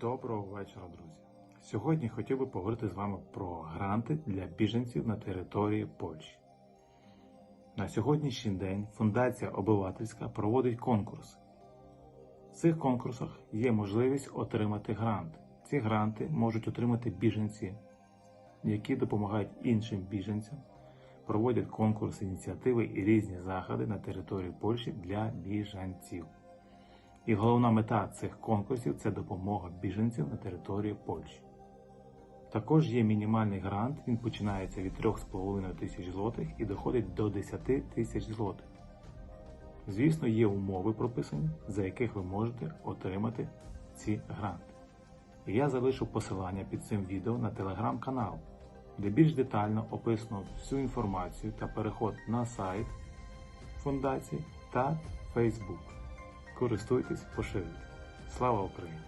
Доброго вечора, друзі. Сьогодні хотів би поговорити з вами про гранти для біженців на території Польщі. На сьогоднішній день Фундація Обивательська проводить конкурс. В цих конкурсах є можливість отримати грант. Ці гранти можуть отримати біженці, які допомагають іншим біженцям, проводять конкурси, ініціативи і різні заходи на території Польщі для біженців. І головна мета цих конкурсів це допомога біженців на території Польщі. Також є мінімальний грант, він починається від 3,5 тисяч злотих і доходить до 10 тисяч злотих. Звісно, є умови прописані, за яких ви можете отримати ці гранти. Я залишу посилання під цим відео на телеграм-канал, де більш детально описано всю інформацію та переход на сайт фундації та Facebook. Користуйтесь, поширюйте. Слава Україні!